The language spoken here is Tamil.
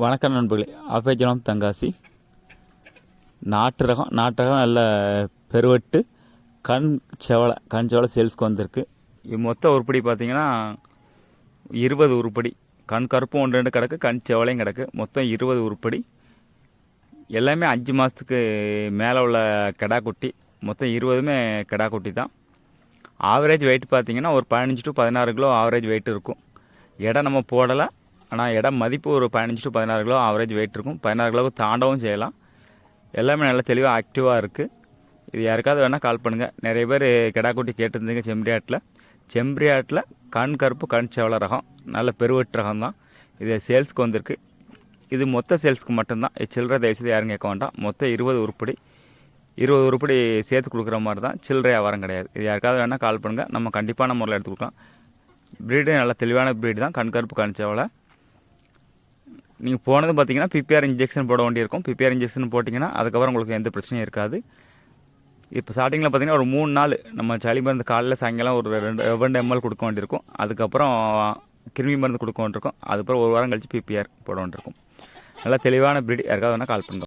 வணக்கம் நண்பர்களே. அபேஜனம் தங்காசி. நாட்டு ரகம் நாட்டு ரகம் நல்ல பெருவெட்டு கண் செவலை கண் செவலை சேல்ஸ்க்கு வந்திருக்கு. இது மொத்த உருப்படி பார்த்திங்கன்னா இருபது உருப்படி. கண் கருப்பும் ஒன்று ரெண்டு கிடக்கு கண் செவலையும் கிடக்கு. மொத்தம் இருபது உருப்படி. எல்லாமே அஞ்சு மாதத்துக்கு மேலே உள்ள கெடா குட்டி. மொத்தம் இருபதுமே கெடா குட்டி தான். ஆவரேஜ் வெயிட் பார்த்திங்கன்னா ஒரு பதினஞ்சு டு பதினாறு கிலோ ஆவரேஜ் வெயிட் இருக்கும். எடை நம்ம போடலை. ஆனால் இடம் மதிப்பு ஒரு பதினஞ்சு டு பதினாறு கிலோ ஆவரேஜ் வெயிட் இருக்கும். பதினாறு கிலோவுக்கு தாண்டவும் செய்யலாம். எல்லாமே நல்லா தெளிவாக ஆக்டிவாக இருக்குது இது யாருக்காவது வேணால் கால் பண்ணுங்கள் நிறைய பேர் கிடாக்குட்டி கேட்டிருந்தீங்க செம்பரியாட்டில். செம்பரியாட்டில் கண் கருப்பு கண் செவல ரகம். நல்ல பெருவெட்டு ரகம் தான். இது சேல்ஸ்க்கு வந்திருக்கு. இது மொத்த சேல்ஸ்க்கு மட்டும்தான். இது சில்லறை தயவுசெய்து யாரும் கேட்க வேண்டாம். மொத்தம் இருபது உருப்படி. இருபது உருப்படி சேர்த்து கொடுக்குற மாதிரி தான் சில்லறை வியாபாரம் கிடையாது. இது யாருக்காவது வேணால் கால் பண்ணுங்கள் நம்ம கண்டிப்பான முறையில் எடுத்து கொடுக்கலாம். ப்ரீடு நல்ல தெளிவான ப்ரீடு தான். கண் கருப்பு கண் நீங்கள் போனதும் பார்த்தீங்கன்னா பிபிஆர் இன்ஜெக்ஷன் போட வேண்டியிருக்கும். பிபிஆர் இன்ஜெக்ஷன் போட்டிங்கன்னா அதுக்கப்புறம் உங்களுக்கு எந்த பிரச்சனையும் இருக்காது. இப்போ ஸ்டார்டிங்கில் பார்த்தீங்கன்னா ஒரு மூணு நாள் நம்ம சளி மருந்து காலையில் சாயங்காலம் ஒரு ரெண்டு ரெண்டு எம்எல் கொடுக்க வேண்டியிருக்கும். அதுக்கப்புறம் கிருமி மருந்து கொடுக்க வேண்டியிருக்கும். அதுக்கப்புறம் ஒரு வாரம் கழித்து பிபிஆர் போட வேண்டியிருக்கும். நல்லா தெளிவான பிரீடு யாருக்காவது வேணால் கால் பண்ணுறோம்